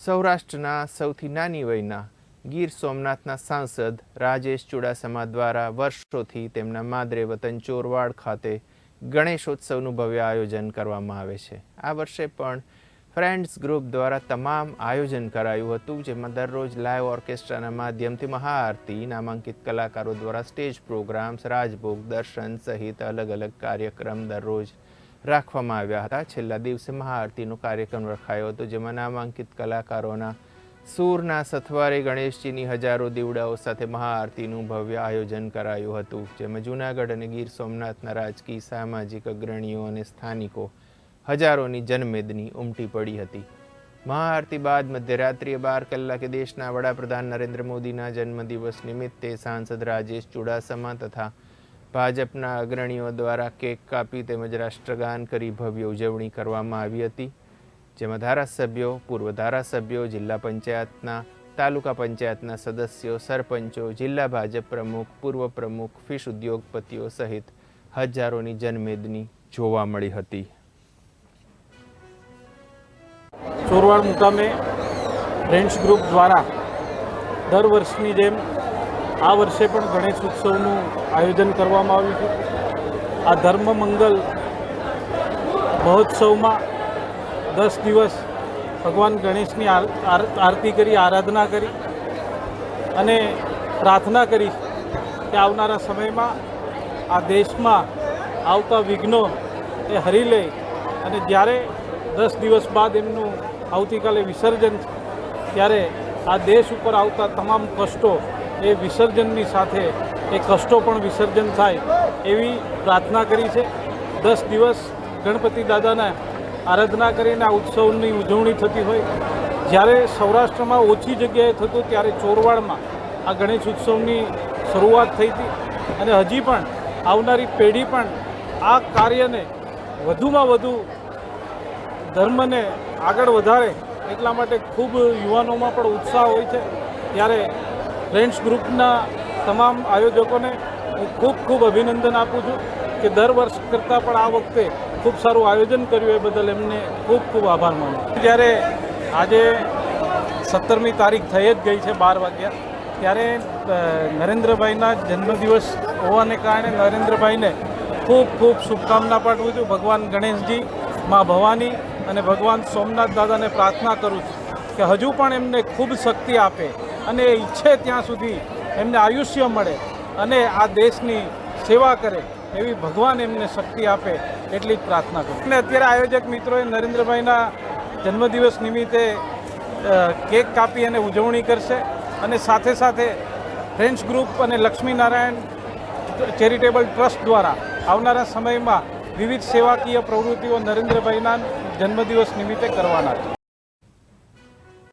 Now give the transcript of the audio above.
સૌરાષ્ટ્રના સૌથી નાની વયના ગીર સોમનાથના સાંસદ રાજેશ ચુડાસમા દ્વારા વર્ષોથી તેમના માદરે વતન ચોરવાડ ખાતે ગણેશોત્સવનું ભવ્ય આયોજન કરવામાં આવે છે. આ વર્ષે પણ ફ્રેન્ડ્સ ગ્રુપ દ્વારા તમામ આયોજન કરાયું હતું, જેમાં દરરોજ લાઈવ ઓર્કેસ્ટ્રાના માધ્યમથી મહાઆરતી, નામાંકિત કલાકારો દ્વારા સ્ટેજ પ્રોગ્રામ્સ, રાજભોગ દર્શન સહિત અલગ અલગ કાર્યક્રમ દરરોજ રાખવામાં આવ્યા હતા. છેલ્લા દિવસે મહાઆરતીનો કાર્યક્રમ રખાયો હતો, જેમાં નામાંકિત કલાકારોના સૂરના સથવારે ગણેશજીની હજારો દીવડાઓ સાથે મહાઆરતીનું ભવ્ય આયોજન કરાયું હતું, જેમાં જૂનાગઢ અને ગીર સોમનાથના રાજકીય, સામાજિક અગ્રણીઓ અને સ્થાનિકો હજારોની જનમેદની ઉમટી પડી હતી. મહાઆરતી બાદ મધ્યરાત્રિએ બાર કલાકે દેશના વડાપ્રધાન નરેન્દ્ર મોદીના જન્મદિવસ નિમિત્તે સાંસદ રાજેશ ચુડાસમા તથા ભાજપના અગ્રણીઓ દ્વારા કેક કાપી તેમજ રાષ્ટ્રગાન કરી ભવ્ય ઉજવણી કરવામાં આવી હતી. જેમાં ધારાસભ્યો, પૂર્વ ધારાસભ્યો, જિલ્લા પંચાયતના, તાલુકા પંચાયતના સદસ્યો, સરપંચો, જિલ્લા ભાજપ પ્રમુખ, પૂર્વ પ્રમુખ, ફિશ ઉદ્યોગપતિઓ સહિત હજારોની જનમેદની જોવા મળી હતી. ચોરવાડ મુકામે ફ્રેન્ડ્સ ગ્રુપ દ્વારા દર વર્ષની જેમ આ વર્ષે પણ ગણેશ ઉત્સવનું આયોજન કરવામાં આવ્યું છે. આ ધર્મ મંગલ મહોત્સવમાં દસ દિવસ ભગવાન ગણેશની આર- આર- આરતી કરી, આરાધના કરી અને પ્રાર્થના કરી કે આવનારા સમયમાં આ દેશમાં આવતા વિઘ્નો એ હરી લે અને જ્યારે દસ દિવસ બાદ એમનું આવતીકાલે વિસર્જન ત્યારે આ દેશ ઉપર આવતા તમામ કષ્ટો એ વિસર્જનની સાથે એ કષ્ટો પણ વિસર્જન થાય એવી પ્રાર્થના કરી છે. દસ દિવસ ગણપતિ દાદાના આરાધના કરીને આ ઉત્સવની ઉજવણી થતી હોય. જ્યારે સૌરાષ્ટ્રમાં ઓછી જગ્યાએ થતું ત્યારે ચોરવાડમાં આ ગણેશ ઉત્સવની શરૂઆત થઈ હતી અને હજી પણ આવનારી પેઢી પણ આ કાર્યને વધુમાં વધુ ધર્મને આગળ વધારે એટલા માટે ખૂબ યુવાનોમાં પણ ઉત્સાહ હોય છે. ત્યારે ફ્રેન્ડ્સ ગ્રુપના તમામ આયોજકોને હું ખૂબ ખૂબ અભિનંદન આપું છું કે દર વર્ષ કરતાં પણ આ વખતે ખૂબ સારું આયોજન કર્યું એ બદલ એમને ખૂબ ખૂબ આભાર માનું જ્યારે આજે સત્તરમી તારીખ થઈ જ ગઈ છે બાર વાગ્યા, ત્યારે નરેન્દ્રભાઈના જન્મદિવસ હોવાને કારણે નરેન્દ્રભાઈને ખૂબ ખૂબ શુભકામના પાઠવું છું. ભગવાન ગણેશજી, મા ભવાની અને ભગવાન સોમનાથ દાદાને પ્રાર્થના કરું છું. કે હજુ પણ એમને ખૂબ શક્તિ આપે અને એ ઈચ્છે ત્યાં સુધી એમને આયુષ્ય મળે અને આ દેશની સેવા કરે એવી ભગવાન એમને શક્તિ આપે એટલી જ પ્રાર્થના કરું. અને અત્યારે આયોજક મિત્રોએ નરેન્દ્રભાઈના જન્મદિવસ નિમિત્તે કેક કાપી અને ઉજવણી કરશે અને સાથે સાથે ફ્રેન્ડ્સ ગ્રુપ અને લક્ષ્મીનારાયણ ચેરિટેબલ ટ્રસ્ટ દ્વારા આવનારા સમયમાં વિવિધ સેવાકીય પ્રવૃત્તિઓ નરેન્દ્રભાઈના જન્મદિવસ નિમિત્તે કરવાના છે.